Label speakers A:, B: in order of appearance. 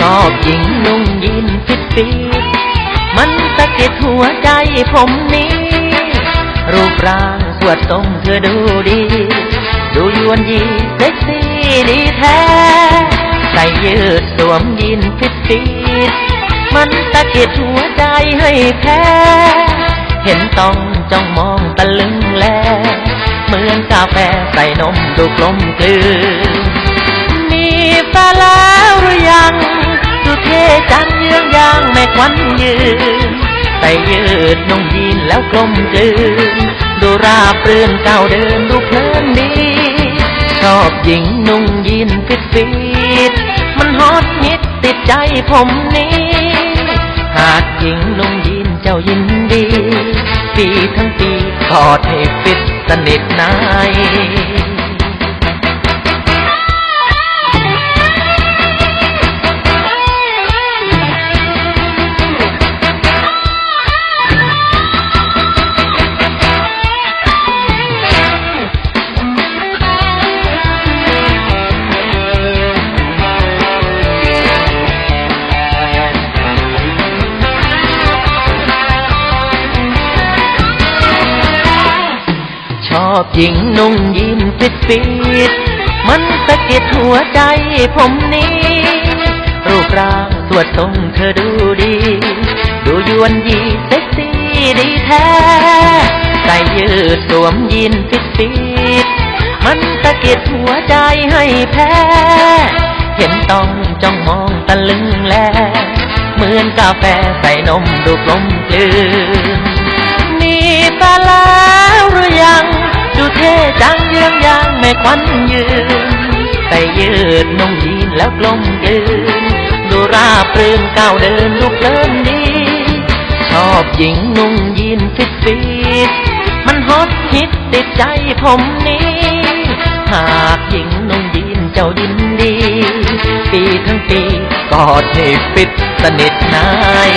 A: ชอบหญิงนุ่งยินฟิตฟีดมันสะกิดหัวใจผมนี้ รูปร่างสวดทรงเธอดูดี ดูยวนยีเซ็กซี่ดีแท้ ใส่ยืดสวมยินฟิตฟีดมันสะกิดหัวใจให้แพ้เห็นต้องจ้องมองตะลึงแล เหมือนกาแฟใส่นมดูกลมกลืน ควันยืนใส่ยืดนุ่งยีนแล้วกลมกลืนดูราบรื่นเก้าเดินดูเพลินดี ชอบหญิงนุ่งยีนฟิตฟิตมันฮอตฮิตติดใจผมนี้หากหญิงนุ่งยีนเจ้ายินดี ปีทั้งปีกอดให้ฟิตสนิทนาย อบหญิงนุ่งยีนฟิตฟิตมันสะกิดหัวใจผมนี้ รูปร่างสวดทรงเธอดูดี ดูยวนยีเซ็กซี่ดีแท้ใส่ยืดสวมยีนฟิตฟิตมันสะกิดหัวใจให้แพ้ เห็นต้องจ้องมองตะลึงแล เหมือนกาแฟใส่นมดูกลมกลืน ควันยืนใส่ยืดนุ่งยีนแล้วกลมกลืน ดูราบรื่นก้าวเดินดูเพลินดี ชอบหญิงนุ่งยีนฟิตฟิตมันฮอตฮิตติดใจผมนี้ หากหญิงนุ่งยีนเจ้ายินดี ปีทั้งปีกอดให้ฟิตสนิทนาย